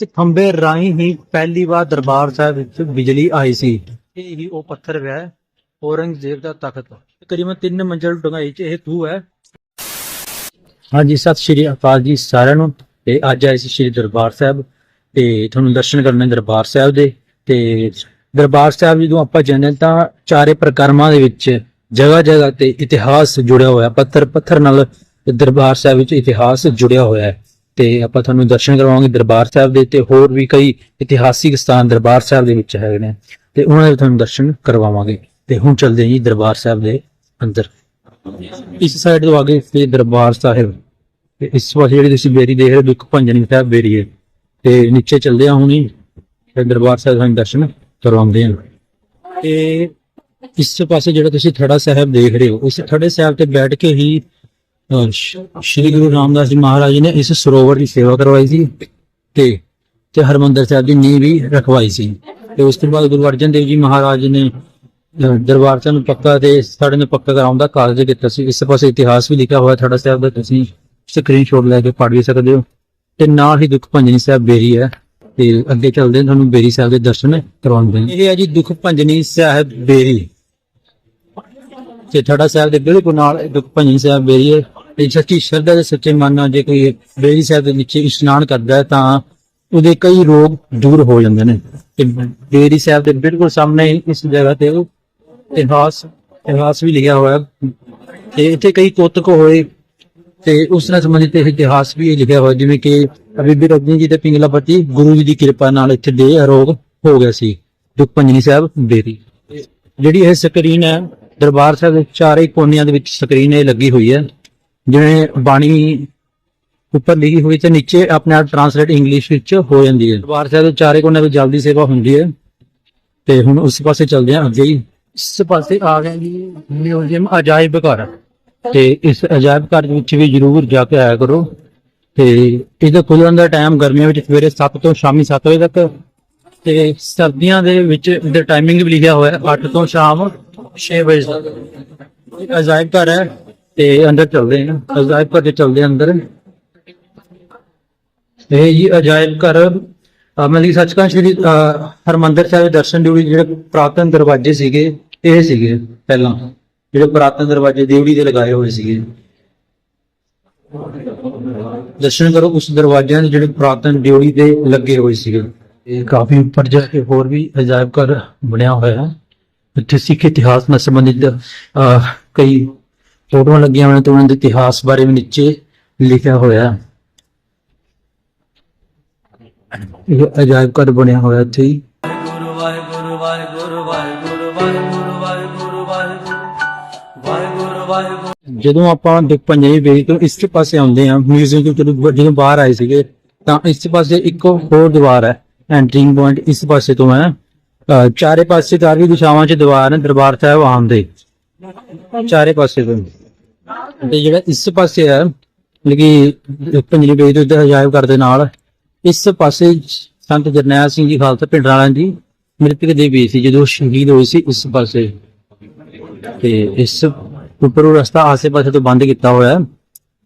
ਇਸ ਖੰਬੇ ਰਾਹੀਂ ਹੀ ਪਹਿਲੀ ਵਾਰ ਦਰਬਾਰ ਸਾਹਿਬ ਵਿੱਚ ਬਿਜਲੀ ਆਈ ਸੀ। ਇਹ ਹੀ ਉਹ ਪੱਥਰ ਹੈ, ਔਰੰਗਜ਼ੇਬ ਦਾ ਤਖਤ। ਤਕਰੀਬਨ 3 ਮੰਜ਼ਲ ਡੂੰਘਾਈ 'ਚ ਇਹ ਖੂਹ ਹੈ। ਹਾਂਜੀ, ਸਤਿ ਸ਼੍ਰੀ ਅਕਾਲ ਜੀ ਸਾਰਿਆਂ ਨੂੰ। ਤੇ ਅੱਜ ਆਏ ਸੀ ਸ਼੍ਰੀ ਦਰਬਾਰ ਸਾਹਿਬ। ਤੇ ਤੁਹਾਨੂੰ ਦਰਸ਼ਨ ਕਰਨੇ ਦਰਬਾਰ ਸਾਹਿਬ ਦੇ। ਤੇ ਦਰਬਾਰ ਸਾਹਿਬ ਜਦੋਂ ਆਪਾਂ ਜਾਂਦੇ ਹਾਂ ਤਾਂ ਚਾਰੇ ਪ੍ਰਕਰਮਾਂ ਦੇ ਵਿੱਚ ਜਗ੍ਹਾ ਜਗ੍ਹਾ ਤੇ ਇਤਿਹਾਸ ਜੁੜਿਆ ਹੋਇਆ ਪੱਥਰ ਪੱਥਰ ਨਾਲ ਦਰਬਾਰ ਸਾਹਿਬ ਵਿੱਚ ਇਤਿਹਾਸ ਜੁੜਿਆ ਹੋਇਆ ਹੈ। ਤੇ ਆਪਾਂ ਤੁਹਾਨੂੰ ਦਰਸ਼ਨ ਕਰਵਾਵਾਂਗੇ ਦਰਬਾਰ ਸਾਹਿਬ ਦੇ ਤੇ ਹੋਰ ਵੀ ਕਈ ਇਤਿਹਾਸਿਕ ਸਥਾਨ ਦਰਬਾਰ ਸਾਹਿਬ ਦੇ ਵਿੱਚ ਹੈਗੇ ਨੇ ਤੇ ਉਹਨਾਂ ਦੇ ਤੁਹਾਨੂੰ ਦਰਸ਼ਨ ਕਰਵਾਵਾਂਗੇ ਤੇ ਹੁਣ ਚੱਲਦੇ ਹਾਂ ਜੀ ਦਰਬਾਰ ਸਾਹਿਬ ਦੇ ਅੰਦਰ। ਇਸ ਸਾਈਡ ਤੋਂ ਅੱਗੇ ਤੇ ਦਰਬਾਰ ਸਾਹਿਬ ਤੇ ਇਸ ਪਾਸੇ ਜਿਹੜੀ ਤੁਸੀਂ ਬੇਰੀ ਦੇਖ ਰਹੇ ਹੋ, ਦੁੱਖ ਭੰਜਨੀ ਸਾਹਿਬ ਬੇਰੀ ਹੈ। ਤੇ ਨੀਚੇ ਚੱਲਦੇ ਹਾਂ ਹੁਣੀ ਤੇ ਦਰਬਾਰ ਸਾਹਿਬ ਦਾ ਦਰਸ਼ਨ ਕਰਵਾਉਂਦੇ ਹਾਂ। ਤੇ ਇਸ ਪਾਸੇ ਜਿਹੜਾ ਤੁਸੀਂ ਥੜਾ ਸਾਹਿਬ ਦੇਖ ਰਹੇ ਹੋ, ਉਸ ਥੜੇ ਸਾਹਿਬ ਤੇ ਬੈਠ ਕੇ ਹੀ ਸ਼੍ਰੀ ਗੁਰੂ ਰਾਮਦਾਸ ਜੀ ਮਹਾਰਾਜ ਜੀ ਨੇ ਇਸ ਸਰੋਵਰ ਦੀ ਸੇਵਾ ਕਰਵਾਈ ਸੀ ਤੇ ਤੇ ਹਰਮੰਦਰ ਸਾਹਿਬ ਦੀ ਨੀਂਹ ਵੀ ਰਖਵਾਈ ਸੀ। ਤੇ ਉਸ ਤੋਂ ਬਾਅਦ ਗੁਰੂ ਅਰਜਨ ਦੇਵ ਜੀ ਮਹਾਰਾਜ ਨੇ ਦਰਬਾਰ ਸਾਹਿਬ ਨੂੰ ਪੱਕਾ ਤੇ ਸਾਡੇ ਨੂੰ ਪੱਕਾ ਕਰਾਉਣ ਦਾ ਕਾਰਜ ਕੀਤਾ ਸੀ। ਇਸ ਪਾਸੇ ਇਤਿਹਾਸ ਵੀ ਲਿਖਿਆ ਹੋਇਆ ਥੜਾ ਸਾਹਿਬ ਦਾ ਤੁਸੀਂ ਸਕਰੀਨਸ਼ਾਟ ਲੈ ਕੇ ਪੜ੍ਹ ਵੀ ਸਕਦੇ ਹੋ। ਤੇ ਨਾਲ ਹੀ ਦੁੱਖ ਭੰਜਨੀ ਸਾਹਿਬ ਬੇਰੀ ਹੈ ਤੇ ਅੱਗੇ ਚੱਲਦੇ ਤੁਹਾਨੂੰ ਬੇਰੀ ਸਾਹਿਬ ਦੇ ਦਰਸ਼ਨ ਕਰਵਾਉਂਦੇ ਹਾਂ ਇਹ ਹੈ ਜੀ ਦੁੱਖ ਭੰਜਨੀ ਸਾਹਿਬ ਬੇਰੀ। ਤੇ ਥੜਾ ਸਾਹਿਬ ਦੇ ਬਿਲਕੁਲ ਨਾਲ ਦੁੱਖ ਭੰਜਨੀ ਸਾਹਿਬ ਬੇਰੀ ਹੈ। ਤੇ ਸੱਚੀ ਸ਼ਰਧਾ ਦੇ ਸੱਚੇ ਮਨ ਨਾਲ ਜੇ ਕੋਈ ਬੇਰੀ ਸਾਹਿਬ ਦੇ ਨੀਚੇ ਇਸ਼ਨਾਨ ਕਰਦਾ ਹੈ ਤਾਂ ਉਹਦੇ ਕਈ ਰੋਗ ਦੂਰ ਹੋ ਜਾਂਦੇ ਨੇ। ਤੇ ਬੇਰੀ ਸਾਹਿਬ ਦੇ ਬਿਲਕੁਲ ਸਾਹਮਣੇ ਇਸ ਜਗ੍ਹਾ ਤੇ ਉਹ ਇਤਿਹਾਸ ਇਤਿਹਾਸ ਵੀ ਲਿਖਿਆ ਹੋਇਆ। ਤੇ ਇੱਥੇ ਕਈ ਕੋਤਕ ਹੋਏ ਤੇ ਉਸ ਨਾਲ ਸੰਬੰਧਿਤ ਇਤਿਹਾਸ ਵੀ ਲਿਖਿਆ ਹੋਇਆ, ਜਿਵੇਂ ਕਿ ਬੀਬੀ ਰਜਨੀ ਜੀ ਤੇ ਪਿੰਗਲਾਪਤੀ ਗੁਰੂ ਜੀ ਦੀ ਕਿਰਪਾ ਨਾਲ ਇੱਥੇ ਦੇ ਅਰੋਗ ਹੋ ਗਿਆ ਸੀ। ਦੁੱਖ ਭੰਜਨੀ ਸਾਹਿਬ, ਬੇਰੀ। ਜਿਹੜੀ ਇਹ ਸਕਰੀਨ ਹੈ, ਦਰਬਾਰ ਸਾਹਿਬ ਦੇ ਚਾਰੇ ਕੋਨਿਆਂ ਦੇ ਵਿੱਚ ਸਕਰੀਨ ਇਹ ਲੱਗੀ ਹੋਈ ਹੈ। ਜਿਵੇਂ ਬਾਣੀ ਉੱਪਰ ਲਿਖੀ ਹੋਈ ਤੇ ਨੀਚੇ ਆਪਣੇ ਆਪ ਟ੍ਰਾਂਸਲੇਟ ਇੰਗਲਿਸ਼ ਵਿੱਚ ਹੋ ਜਾਂਦੀ ਹੈ। ਦਰਬਾਰ ਸਾਹਿਬ ਦੇ ਚਾਰੇ ਕੋਨਿਆਂ ਵਿੱਚ ਜਲਦੀ ਸੇਵਾ ਹੁੰਦੀ ਹੈ ਤੇ ਹੁਣ ਉਸ ਪਾਸੇ ਚੱਲਦੇ ਹਾਂ ਅੱਗੇ ਹੀ। ਇਸ ਪਾਸੇ ਆ ਗਏ ਜੀ ਮਿਊਜ਼ੀਅਮ ਅਜਾਇਬ ਘਰ। ਤੇ ਇਸ ਅਜਾਇਬ ਘਰ ਵਿੱਚ ਵੀ ਜਰੂਰ ਜਾ ਕੇ ਆਇਆ ਕਰੋ। ਤੇ ਇਹਦਾ ਖੁੱਲਣ ਦਾ ਟਾਈਮ ਗਰਮੀਆਂ ਵਿੱਚ ਸਵੇਰੇ 7 ਤੋਂ ਸ਼ਾਮੀ 7 ਵਜੇ ਤੱਕ। ਤੇ ਸਰਦੀਆਂ ਦੇ ਵਿੱਚ ਇਹਦਾ ਟਾਈਮਿੰਗ ਵੀ ਲਿਖਿਆ ਹੋਇਆ ਹੈ 8 ਤੋਂ ਸ਼ਾਮ 6 ਵਜੇ ਤੱਕ। ਅਜਾਇਬ ਘਰ ਹੈ। ਤੇ ਅੰਦਰ ਚੱਲਦੇ ਹਾਂ ਅਜਾਇਬ ਘਰ ਦੇ ਚੱਲਦੇ ਹਾਂ ਅੰਦਰ। ਇਹ ਜੀ ਅਜਾਇਬ ਘਰ ਅਹ ਸੱਚਖੰਡ ਸ਼੍ਰੀ ਹਰਮੰਦਰ ਸਾਹਿਬ ਦੇ ਦਰਸ਼ਨ ਡਿਊਟੀ ਜਿਹੜੇ ਪ੍ਰਾਤਨ ਦਰਵਾਜ਼ੇ ਸੀਗੇ ਇਹ ਸੀਗੇ ਪਹਿਲਾਂ ਜਿਹੜੇ ਪ੍ਰਾਤਨ ਦਰਵਾਜ਼ੇ ਦੇਵੜੀ ਦੇ ਲਗਾਏ ਹੋਏ ਸੀਗੇ। ਦਰਸ਼ਨ ਕਰੋ ਉਸ ਦਰਵਾਜ਼ਿਆਂ ਦੇ ਜਿਹੜੇ ਪ੍ਰਾਤਨ ਡਿਊਟੀ ਦੇ ਲੱਗੇ ਹੋਏ ਸੀਗੇ। ਇਹ ਕਾਫੀ ਉੱਪਰ ਜਾ ਕੇ ਹੋਰ ਵੀ ਅਜਾਇਬ ਘਰ ਬਣਿਆ ਹੋਇਆ ਹੈ। ਇੱਥੇ ਸਿੱਖ ਇਤਿਹਾਸ ਨਾਲ ਸੰਬੰਧਿਤ ਅਹ, ਕਈ ਫੋਟੋਆਂ ਲੱਗੀਆਂ ਹੋਈਆਂ ਤੇ ਉਹਨਾਂ ਦੇ ਇਤਿਹਾਸ ਬਾਰੇ ਵੀ ਨੀਚੇ ਲਿਖਿਆ ਹੋਇਆ। ਇਹ ਅਜਾਇਬ ਘਰ ਬਣਿਆ ਹੋਇਆ ਇੱਥੇ ਹੀ। ਜਦੋਂ ਆਪਾਂ ਦੇਖ ਪੰਜੇ ਵੇਖ ਤੋਂ ਇਸ ਪਾਸੇ ਆਉਂਦੇ ਆ ਮਿਊਜ਼ੀਅਮ ਤੋਂ ਜਦੋਂ ਬਾਹਰ ਆਏ ਸੀਗੇ, ਤਾਂ ਇਸ ਪਾਸੇ ਇੱਕ ਹੋਰ ਦੀਵਾਰ ਹੈ ਐਂਟਰਿੰਗ ਪੁਆਇੰਟ ਇਸ ਪਾਸੇ ਤੋਂ ਹੈ। ਚਾਰੇ ਪਾਸੇ ਚਾਰੇ ਦਿਸ਼ਾਵਾਂ 'ਚ ਦੀਵਾਰ ਹੈ ਦਰਬਾਰ ਸਾਹਿਬ ਆਮ ਦੇ। ਚਾਰੇ ਪਾਸੇ ਤੋਂ। ਤੇ ਜਿਹੜਾ ਇਸ ਪਾਸੇ ਹੈ ਲਗੀ ਭੰਜਨੀ ਵੇਖ ਤੋਂ ਅਜਾਇਬ ਘਰ ਦੇ ਨਾਲ, ਇਸ ਪਾਸੇ ਸੰਤ ਜਰਨੈਲ ਸਿੰਘ ਜੀ ਖਾਲਸਾ ਪਿੰਡ ਵਾਲਿਆਂ ਦੀ ਮ੍ਰਿਤਕ ਦੇ ਵੀ ਸੀ, ਜਦੋਂ ਉਹ ਸ਼ਹੀਦ ਹੋਏ ਸੀ ਇਸ ਪਾਸੇ। ਤੇ ਇਸ ਉੱਪਰੋਂ ਰਸਤਾ ਆਸੇ-ਪਾਸੇ ਤੋਂ ਬੰਦ ਕੀਤਾ ਹੋਇਆ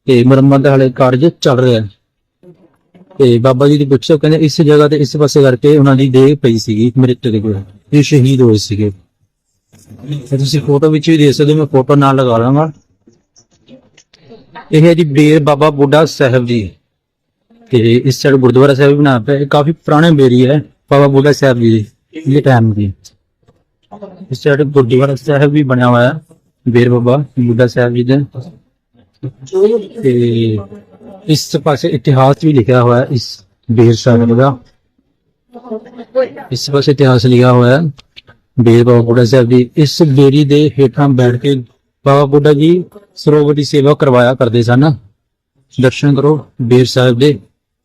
ਤੇ ਮੁਰੰਮਤ ਦਾ ਹਲੇ ਕਾਰਜ ਚੱਲ ਰਿਹਾ ਤੇ ਬਾਬਾ ਜੀ ਦੀ ਪੁੱਛੋ, ਕਹਿੰਦੇ ਇਸ ਜਗ੍ਹਾ ਤੇ ਇਸ ਪਾਸੇ ਕਰਕੇ ਉਹਨਾਂ ਦੀ ਦੇਹ ਪਈ ਸੀਗੀ, ਮ੍ਰਿਤਕ ਦੇ ਕੋਲ ਇਹ ਸ਼ਹੀਦ ਹੋਏ ਸੀਗੇ। ਤੇ ਤੁਸੀਂ ਫੋਟੋ ਵਿੱਚ ਵੀ ਦੇਖ ਸਕਦੇ ਹੋ, ਮੈਂ ਫੋਟੋ ਨਾਲ ਲਗਾ ਲਾਂਗਾ। ਇਹ ਹੈ ਜੀ ਬੇਰ ਬਾਬਾ ਬੁੱਢਾ ਸਾਹਿਬ ਜੀ। ਤੇ ਇਸ ਸਾਈਡ ਗੁਰਦੁਆਰਾ ਸਾਹਿਬ ਵੀ ਬਣਾ ਪਿਆ, ਇਹ ਕਾਫੀ ਪੁਰਾਣੇ ਬੇਰੀ ਹੈ, ਬਾਬਾ ਬੁੱਢਾ ਸਾਹਿਬ ਜੀ ਦੀ ਟਾਈਮ ਦੀ। ਇਸ ਸਾਈਡ ਗੁਰਦੁਆਰਾ ਸਾਹਿਬ ਵੀ ਬਣਿਆ ਹੋਇਆ ਹੈ ਬੇਰ ਬਾਬਾ ਬੁੱਢਾ ਸਾਹਿਬ ਜੀ ਦਾ। ਤੇ ਇਸ ਪਾਸੇ ਇਤਿਹਾਸ ਵੀ ਲਿਖਿਆ ਹੋਇਆ, ਇਸ ਬੇਰ ਸਾਹਿਬ ਦਾ। ਇਸ ਪਾਸੇ ਇਤਿਹਾਸ ਲਿਖਿਆ ਹੋਇਆ। ਬੇਰ ਬਾਬਾ ਬੁੱਢਾ ਸਾਹਿਬ ਦੀ ਇਸ ਬੇਰੀ ਦੇ ਹੇਠਾਂ ਬੈਠ ਕੇ ਬਾਬਾ ਬੁੱਢਾ ਜੀ ਸਰੋਵਰ ਦੀ ਸੇਵਾ ਕਰਵਾਇਆ ਕਰਦੇ ਸਨ। ਦਰਸ਼ਨ ਕਰੋ, ਬੇਰ ਸਾਹਿਬ ਦੇ।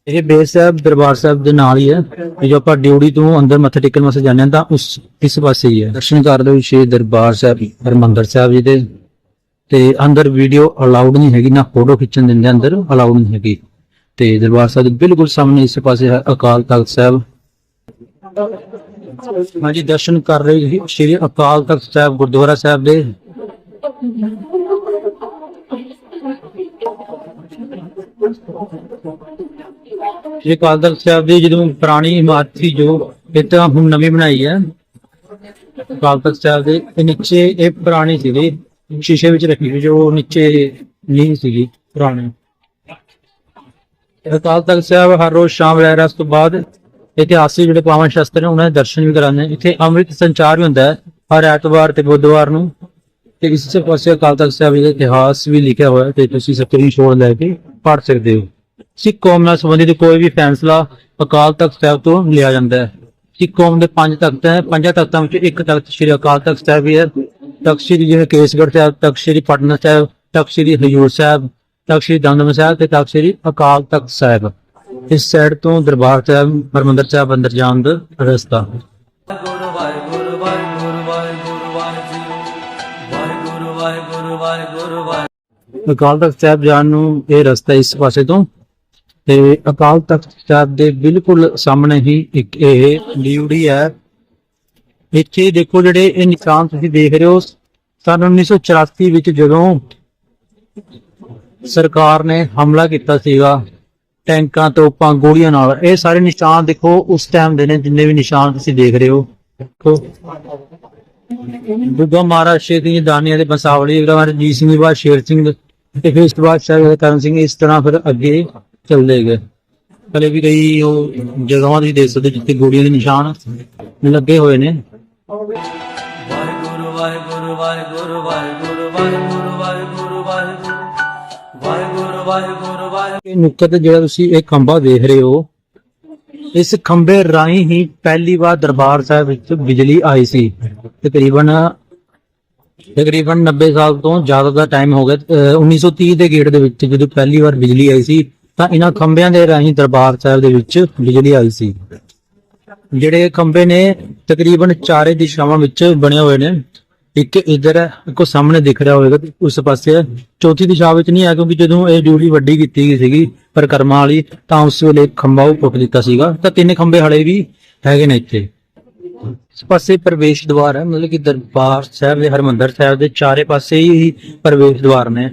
ਇਹ ਬੇਰ ਸਾਹਿਬ ਦਰਬਾਰ ਸਾਹਿਬ ਦੇ ਨਾਲ ਹੀ ਹੈ। ਜੋ ਆਪਾਂ ਡਿਊੜੀ ਤੋਂ ਅੰਦਰ ਮੱਥਾ ਟੇਕਣ ਵਾਸਤੇ ਜਾਂਦੇ ਹਾਂ, ਤਾਂ ਉਸ, ਇਸ ਪਾਸੇ ਹੀ ਹੈ। ਦਰਸ਼ਨ ਕਰਦੇ ਹੋਏ ਸ਼੍ਰੀ ਦਰਬਾਰ ਸਾਹਿਬ, ਹਰਮੰਦਰ ਸਾਹਿਬ ਜੀ ਦੇ। ਤੇ ਅੰਦਰ ਵੀਡੀਓ ਅਲਾਉਡ ਨਹੀਂ ਹੈਗੀ, ਨਾ ਫੋਟੋ ਖਿੱਚਣ ਦਿੰਦੇ, ਅੰਦਰ ਅਲਾਉਡ ਨਹੀਂ ਹੈਗੀ। ਤੇ ਦਰਬਾਰ ਸਾਹਿਬ ਦੇ ਬਿਲਕੁਲ ਸਾਹਮਣੇ ਇਸ ਪਾਸੇ ਹੈ ਅਕਾਲ ਤਖਤ ਸਾਹਿਬ। ਹਾਂਜੀ, ਦਰਸ਼ਨ ਕਰ ਰਹੇ ਸੀ, ਸ਼੍ਰੀ ਅਕਾਲ ਤਖਤ ਸਾਹਿਬ, ਗੁਰਦੁਆਰਾ ਸਾਹਿਬ ਦੇ। ਇਹ ਅਕਾਲ ਤਖਤ ਸਾਹਿਬ ਦੀ ਜਦੋਂ ਪੁਰਾਣੀ ਇਮਾਰਤ ਸੀ, ਜੋ ਇਹ ਤਾਂ ਹੁਣ ਨਵੀਂ ਬਣਾਈ ਹੈ ਅਕਾਲ ਤਖਤ ਸਾਹਿਬ ਦੇ, ਇਹ ਨੀਚੇ, ਇਹ ਪੁਰਾਣੀ ਸੀਗੀ, ਸ਼ੀਸ਼ੇ ਵਿੱਚ ਰੱਖੀ ਹੋਈ ਜੋ ਨੀਚੇ ਨਹੀਂ ਸੀਗੀ, ਪੁਰਾਣੀ। ਅਕਾਲ ਤਖਤ ਸਾਹਿਬ ਹਰ ਰੋਜ਼ ਸ਼ਾਮ ਰਹਿ ਉਸ ਤੋਂ ਬਾਅਦ ਇਤਿਹਾਸਿਕ ਜਿਹੜੇ ਪਾਵਨ ਸ਼ਸਤਰ ਨੇ, ਉਹਨਾਂ ਦੇ ਦਰਸ਼ਨ ਵੀ ਕਰਾਉਂਦੇ ਇੱਥੇ ਅੰਮ੍ਰਿਤ ਸੰਚਾਰ ਵੀ ਹੁੰਦਾ ਹੈ, ਹਰ ਐਤਵਾਰ ਤੇ ਬੁੱਧਵਾਰ ਨੂੰ। ਤੇ ਇਸ ਪਾਸੇ ਅਕਾਲ ਤਖਤ ਸਾਹਿਬ ਦਾ ਇਤਿਹਾਸ ਵੀ ਲਿਖਿਆ ਹੋਇਆ ਹੈ ਤੇ ਤੁਸੀਂ ਸਕਰੀਨਸ਼ਾਟ ਲੈ ਕੇ ਪੜ੍ਹ ਸਕਦੇ ਹੋ। ਸਿੱਖ ਕੌਮ ਨਾਲ ਸੰਬੰਧਿਤ ਕੋਈ ਵੀ ਫੈਸਲਾ ਅਕਾਲ ਤਖਤ ਸਾਹਿਬ ਤੋਂ ਲਿਆ ਜਾਂਦਾ ਹੈ। ਸਿੱਖ ਕੌਮ ਦੇ ਪੰਜ ਤਖਤ ਹੈ। ਪੰਜਾਂ ਤਖਤਾਂ ਵਿੱਚੋਂ ਇੱਕ ਤਖਤ ਸ੍ਰੀ ਅਕਾਲ ਤਖਤ ਸਾਹਿਬ ਵੀ ਹੈ। ਤਖਤ ਸ੍ਰੀ ਜਿਵੇਂ ਕੇਸਗੜ੍ਹ ਸਾਹਿਬ, ਤਖਤ ਸ੍ਰੀ ਪਟਨਾ ਸਾਹਿਬ, ਤਖਤ ਸ੍ਰੀ ਹਜੂਰ ਸਾਹਿਬ, ਤਖਤ ਸ੍ਰੀ ਦਮਦਮ ਸਾਹਿਬ ਤੇ ਤਖਤ ਸ੍ਰੀ ਅਕਾਲ ਤਖਤ ਸਾਹਿਬ। ਇਸ ਸਾਈਡ ਤੋਂ ਦਰਬਾਰ ਸਾਹਿਬ ਹਰਮੰਦਰ ਸਾਹਿਬ ਅੰਦਰ ਜਾਣ ਦਾ ਰਸਤਾ। ਅਕਾਲ ਤਖਤ ਸਾਹਿਬ ਜਾਣ ਨੂੰ ਇਹ ਰਸਤਾ ਇਸ ਪਾਸੇ ਤੋਂ। ਤੇ ਅਕਾਲ ਤਖਤ ਸਾਹਿਬ ਦੇ ਬਿਲਕੁਲ ਸਾਹਮਣੇ ਹੀ ਇੱਕ ਇਹ ਡਿਊੜੀ ਹੈ। ਇੱਥੇ ਦੇਖੋ ਜਿਹੜੇ ਇਹ ਨਿਸ਼ਾਨ ਤੁਸੀਂ ਦੇਖ ਰਹੇ ਹੋ ਸਨ 1984 ਵਿੱਚ ਜਦੋਂ ਸਰਕਾਰ ਨੇ ਹਮਲਾ ਕੀਤਾ ਸੀਗਾ ਟੈਂਕਾਂ ਤੋਪਾਂ ਗੋਲੀਆਂ ਨਾਲ। ਇਹ ਸਾਰੇ ਨਿਸ਼ਾਨ ਦੇਖੋ, ਉਸ ਟਾਈਮ ਦੇ ਨੇ, ਜਿੰਨੇ ਵੀ ਨਿਸ਼ਾਨ ਤੁਸੀਂ ਦੇਖ ਰਹੇ ਹੋ। ਦੇਖੋ। ਦੁੱਗਾ ਮਹਾਰਾਜ ਸ਼ੇਖ ਜੀ ਦਾਨੀਆਂ ਦੇ ਬੰਸਾਵਲੀ ਜਿਹੜਾ ਰਣਜੀਤ ਸਿੰਘ ਦੀ ਬਾਅਦ ਸ਼ੇਰ ਸਿੰਘ ਤੇ ਫਿਰ ਉਸ ਤੋਂ ਬਾਅਦ ਸ਼ਾਇਦ ਕਰਨ ਸਿੰਘ ਇਸ ਤਰ੍ਹਾਂ ਫਿਰ ਅੱਗੇ ਚੱਲਦੇ ਗਏ। ਕਲੇ ਵੀ ਕਈ ਉਹ ਜਗ੍ਹਾਵਾਂ ਤੁਸੀਂ ਦੇਖ ਸਕਦੇ ਜਿੱਥੇ ਗੋਲੀਆਂ ਦੇ ਨਿਸ਼ਾਨ ਲੱਗੇ ਹੋਏ ਨੇ। ਵਾਹਿਗੁਰੂ ਵਾਹਿਗੁਰੂ ਵਾਹਿਗੁਰੂ ਵਾਹਿਗੁਰੂ ਇਹ ਨੁਕਤ ਜਿਹੜਾ ਤੁਸੀਂ ਇਹ ਖੰਭਾ ਦੇਖ ਰਹੇ ਹੋ, ਇਸ ਖੰਭੇ ਰਾਹੀਂ ਹੀ ਪਹਿਲੀ ਵਾਰ ਦਰਬਾਰ ਸਾਹਿਬ ਵਿੱਚ ਬਿਜਲੀ ਆਈ ਸੀ। ਤਕਰੀਬਨ ਤਕਰੀਬਨ 90 ਸਾਲ ਤੋਂ ਜ਼ਿਆਦਾ ਦਾ ਟਾਈਮ ਹੋ ਗਿਆ। ਅਹ 1930 ਦੇ ਗੇੜ ਦੇ ਵਿੱਚ ਜਦੋਂ ਪਹਿਲੀ ਵਾਰ ਬਿਜਲੀ ਆਈ ਸੀ, ਤਾਂ ਇਹਨਾਂ ਖੰਭਿਆਂ ਦੇ ਰਾਹੀਂ ਦਰਬਾਰ ਸਾਹਿਬ ਦੇ ਵਿੱਚ ਬਿਜਲੀ ਆਈ ਸੀ। ਜਿਹੜੇ ਖੰਭੇ ਨੇ, ਤਕਰੀਬਨ ਚਾਰੇ ਦਿਸ਼ਾਵਾਂ ਵਿੱਚ ਬਣੇ ਹੋਏ ਨੇ। ਇੱਕ ਇਧਰ ਹੈ, ਇੱਕੋ ਸਾਹਮਣੇ ਦਿਖ ਰਿਹਾ ਹੋਵੇਗਾ ਤੇ ਉਸ ਪਾਸੇ ਹੈ। ਚੌਥੀ ਦਿਸ਼ਾ ਵਿੱਚ ਨਹੀਂ ਹੈ ਕਿਉਂਕਿ ਜਦੋਂ ਇਹ ਡਿਊਟੀ ਵੱਡੀ ਕੀਤੀ ਗਈ ਸੀਗੀ ਪਰਿਕਰਮਾ ਵਾਲੀ, ਤਾਂ ਉਸ ਵੇਲੇ ਖੰਭਾ ਉਹ ਪੁੱਟ ਦਿੱਤਾ ਸੀਗਾ। ਤਾਂ ਤਿੰਨ ਖੰਭੇ ਹਲੇ ਵੀ ਹੈਗੇ ਨੇ ਇੱਥੇ। ਇਸ ਪਾਸੇ ਪ੍ਰਵੇਸ਼ ਦੁਆਰ ਹੈ, ਮਤਲਬ ਕਿ ਦਰਬਾਰ ਸਾਹਿਬ ਦੇ, ਹਰਮੰਦਰ ਸਾਹਿਬ ਦੇ ਚਾਰੇ ਪਾਸੇ ਹੀ ਪ੍ਰਵੇਸ਼ ਦੁਆਰ ਨੇ।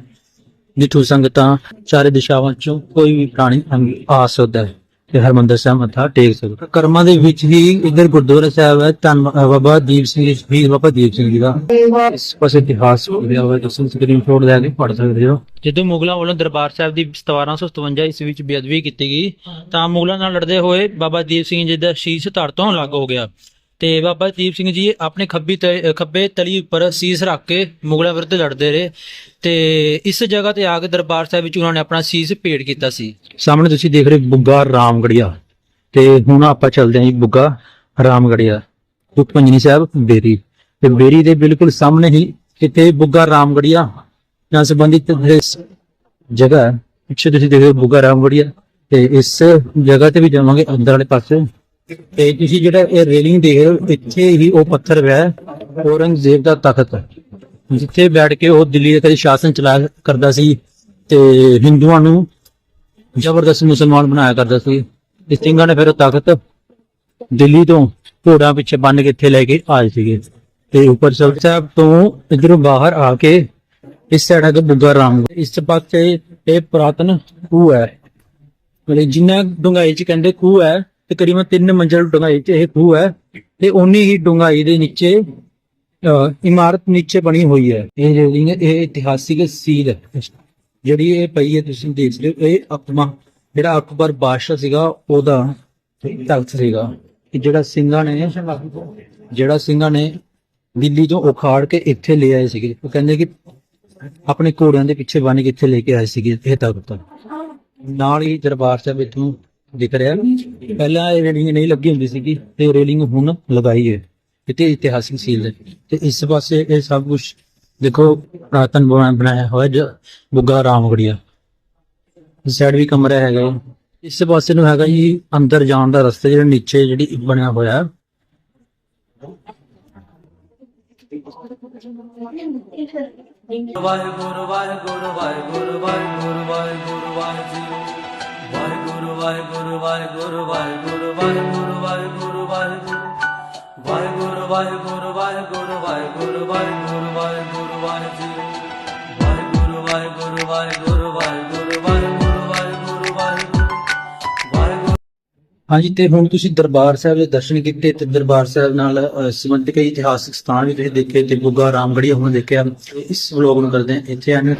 ਜਿੱਥੋਂ ਸੰਗਤਾਂ ਚਾਰੇ ਦਿਸ਼ਾਵਾਂ ਚੋਂ ਕੋਈ ਵੀ ਪ੍ਰਾਣੀ ਅੰਗ ਆ ਸਕਦਾ ਹੈ। ਤੇ ਹਰਮੰਦਰ ਸਾਹਿਬ ਮੱਥਾ ਟੇਕ ਸਕਦਾ। ਕਰਮਾਂ ਦੇ ਵਿੱਚ ਹੀ ਇਧਰ ਗੁਰਦੁਆਰਾ ਸਾਹਿਬ ਹੈ, ਧੰਨ ਬਾਬਾ ਦੀਪ ਸਿੰਘ ਜੀ, ਸ਼ਹੀਦ ਬਾਬਾ ਦੀਪ ਸਿੰਘ ਜੀ ਦਾ। ਇਸ ਪਾਸੇ ਇਤਿਹਾਸ ਲਿਆ ਹੋਇਆ ਤੁਸੀਂ ਸਕਰੀਨ ਸ਼ਾਟ ਲੈ ਕੇ ਪੜ ਸਕਦੇ ਹੋ। ਜਦੋਂ ਮੁਗਲਾਂ ਵੱਲੋਂ ਦਰਬਾਰ ਸਾਹਿਬ ਦੀ 1757 ਈਸਵੀ ਵਿੱਚ ਬੇਅਦਬੀ ਕੀਤੀ ਗਈ, ਤਾਂ ਮੁਗਲਾਂ ਨਾਲ ਲੜਦੇ ਹੋਏ ਬਾਬਾ ਦੀਪ ਸਿੰਘ ਜੀ ਦਾ ਸ਼ੀਸ਼ ਧੜ ਤੋਂ ਅਲੱਗ ਹੋ ਗਿਆ। ਤੇ ਬਾਬਾ ਦੀਪ ਸਿੰਘ ਜੀ ਆਪਣੇ ਖੱਬੀ ਖੱਬੇ ਤਲੀ ਉੱਪਰ ਸੀਸ ਰੱਖ ਕੇ ਮੁਗਲਾਂ ਵਿਰੁੱਧ ਲੜਦੇ ਰਹੇ ਤੇ ਇਸ ਜਗ੍ਹਾ ਤੇ ਆ ਕੇ ਦਰਬਾਰ ਸਾਹਿਬ ਵਿੱਚ ਉਹਨਾਂ ਨੇ ਆਪਣਾ ਸੀਸ ਭੇਟ ਕੀਤਾ ਸੀ। ਸਾਹਮਣੇ ਤੁਸੀਂ ਦੇਖ ਰਹੇ ਬੁੱਗਾ ਰਾਮਗੜੀਆ ਤੇ ਹੁਣ ਆਪਾਂ ਚੱਲਦੇ ਹਾਂ ਜੀ ਬੁੱਗਾ ਰਾਮਗੜੀਆ ਦੁੱਖ ਪੰਜਨੀ ਸਾਹਿਬ ਬੇਰੀ। ਤੇ ਬੇਰੀ ਦੇ ਬਿਲਕੁਲ ਸਾਹਮਣੇ ਹੀ ਇੱਥੇ ਬੁੱਗਾ ਰਾਮਗੜੀਆ ਨਾਲ ਸੰਬੰਧਿਤ ਜਗ੍ਹਾ ਪਿੱਛੇ ਤੁਸੀਂ ਦੇਖ ਰਹੇ ਹੋ ਬੁੱਗਾ ਰਾਮਗੜੀਆ ਤੇ ਇਸ ਜਗ੍ਹਾ ਤੇ ਵੀ ਜਾਵਾਂਗੇ, ਅੰਦਰ ਵਾਲੇ ਪਾਸੇ। ਤੇ ਤੁਸੀਂ ਜਿਹੜਾ ਇਹ ਰੇਲਿੰਗ ਦੇਖ ਰਹੇ ਹੋ ਇੱਥੇ ਹੀ ਉਹ ਪੱਥਰ ਹੈ, ਔਰੰਗਜ਼ੇਬ ਦਾ ਤਖਤ। ਜਿੱਥੇ ਬੈਠ ਕੇ ਉਹ ਦਿੱਲੀ ਦੇ ਕਦੇ ਸ਼ਾਸਨ ਚਲਾਇਆ ਕਰਦਾ ਸੀ ਤੇ ਹਿੰਦੂਆਂ ਨੂੰ ਜ਼ਬਰਦਸਤ ਮੁਸਲਮਾਨ ਬਣਾਇਆ ਕਰਦਾ ਸੀ। ਤੇ ਸਿੰਘਾਂ ਨੇ ਫਿਰ ਉਹ ਤਖਤ ਦਿੱਲੀ ਤੋਂ ਘੋੜਾਂ ਪਿੱਛੇ ਬੰਨ ਕੇ ਇੱਥੇ ਲੈ ਕੇ ਆਏ ਸੀਗੇ। ਤੇ ਉੱਪਰ ਸਲਤ ਸਾਹਿਬ ਤੋਂ ਇਧਰੋਂ ਬਾਹਰ ਆ ਕੇ ਇਸ ਸਾਈਡ ਅਗੇ ਬੁੱਗਾ ਰਾਮ। ਇਸ ਪਾਸੇ ਇਹ ਪੁਰਾਤਨ ਖੂਹ ਹੈ। ਮਤਲਬ ਜਿੰਨਾ ਡੁੰਗਾਈ ਚ ਕਹਿੰਦੇ ਖੂਹ ਹੈ ਤਕਰੀਬਨ 3 ਮੰਜ਼ਲ ਡੂੰਘਾਈ ਚ ਇਹ ਖੂਹ ਹੈ ਤੇ ਉਨੀ ਹੀ ਡੂੰਘਾਈ ਦੇ ਨੀਚੇ ਇਮਾਰਤ ਨੀਚੇ ਬਣੀ ਹੋਈ ਹੈ। ਇਹ ਜਿਹੜੀ ਇਹ ਇਤਿਹਾਸਿਕ ਸੀਲ ਹੈ। ਜਿਹੜੀ ਇਹ ਪਈ ਹੈ, ਤੁਸੀਂ ਦੇਖ ਸਕਦੇ ਹੋ, ਇਹ ਅਕਬਰ ਜਿਹੜਾ ਅਕਬਰ ਬਾਦਸ਼ਾਹ ਸੀਗਾ, ਉਹਦਾ ਤਖਤ ਸੀਗਾ। ਜਿਹੜਾ ਸਿੰਘਾਂ ਨੇ, ਜਿਹੜਾ ਸਿੰਘਾਂ ਨੇ ਦਿੱਲੀ ਤੋਂ ਉਖਾੜ ਕੇ ਇੱਥੇ ਲੈ ਆਏ ਸੀਗੇ। ਉਹ ਕਹਿੰਦੇ ਕਿ ਆਪਣੇ ਘੋੜਿਆਂ ਦੇ ਪਿੱਛੇ ਬੰਨ ਕੇ ਇੱਥੇ ਲੈ ਕੇ ਆਏ ਸੀਗੇ, ਇਹ ਤਖਤ। ਨਾਲ ਹੀ ਦਰਬਾਰ ਸਾਹਿਬ ਇੱਥੋਂ ਦਿਖ ਰਿਹਾ। ਪਹਿਲਾਂ ਇਹ ਰੇਲਿੰਗ ਨਹੀਂ ਲੱਗੀ ਹੁੰਦੀ ਸੀਗੀ ਤੇ ਰੇਲਿੰਗ ਹੁਣ ਲਗਾਈ ਹੈ ਇੱਥੇ ਇਤਿਹਾਸਿਕ ਸੀਲ ਹੈ ਤੇ ਇਸ ਪਾਸੇ ਇਹ ਸਭ ਕੁਝ ਦੇਖੋ ਪ੍ਰਾਤਨ ਬਣਾ- ਬਣਾਇਆ ਹੋਇਆ ਜ ਬੁੱਗਾ ਰਾਮਗੜੀਆ ਇਸ ਸਾਈਡ ਵੀ ਕਮਰਾ ਹੈਗਾ ਇਸ ਪਾਸੇ ਨੂੰ ਹੈਗਾ ਜੀ ਅੰਦਰ ਜਾਣ ਦਾ ਰਸਤਾ ਜਿਹੜਾ ਨੀਚੇ ਜਿਹੜੀ ਬਣਿਆ ਹੋਇਆ ਵਾਹਿਗੁਰੂ ਵਾਹਿਗੁਰੂ ਵਾਹਿਗੁਰੂ ਵਾਹਿਗੁਰੂ ਵਾਹਿਗੁਰੂ ਵਾਹਿਗੁਰੂ ਵਾਹਿਗੁਰੂ ਵਾਹਿਗੁਰੂ ਵਾਹਿਗੁਰੂ ਵਾਹਿਗੁਰੂ ਵਾਹਿਗੁਰੂ ਵਾਹਿਗੁਰੂ ਵਾਹਿਗੁਰੂ ਵਾਹਿਗੁਰੂ ਵਾਹਿਗੁਰੂ ਵਾਹਿਗੁਰੂ ਵਾਹਿਗੁਰੂ ਵਾਹਿਗੁਰੂ ਵਾਹਿਗੁਰੂ ਵਾਹਿਗੁਰੂ ਵਾਹਿਗੁਰੂ ਵਾਹਿਗੁਰੂ ਵਾਹਿਗੁਰੂ ਵਾਹਿਗੁਰੂ ਵਾਹਿਗੁਰੂ ਹਾਂਜੀ ਤੇ ਹੁਣ ਤੁਸੀਂ ਦਰਬਾਰ ਸਾਹਿਬ ਦੇ ਦਰਸ਼ਨ ਕੀਤੇ ਤੇ ਦਰਬਾਰ ਸਾਹਿਬ ਨਾਲ ਸੰਬੰਧਿਤ ਕਈ ਇਤਿਹਾਸਕ ਸਥਾਨ ਵੀ ਤੁਸੀਂ ਦੇਖੇ ਤੇ ਗੁੱਗਾ ਰਾਮਗੜੀਆ ਹੁਣ ਦੇਖਿਆ ਇਸ ਵਲੋਗ ਨੂੰ ਕਰਦੇ ਇੱਥੇ ਆਨੇ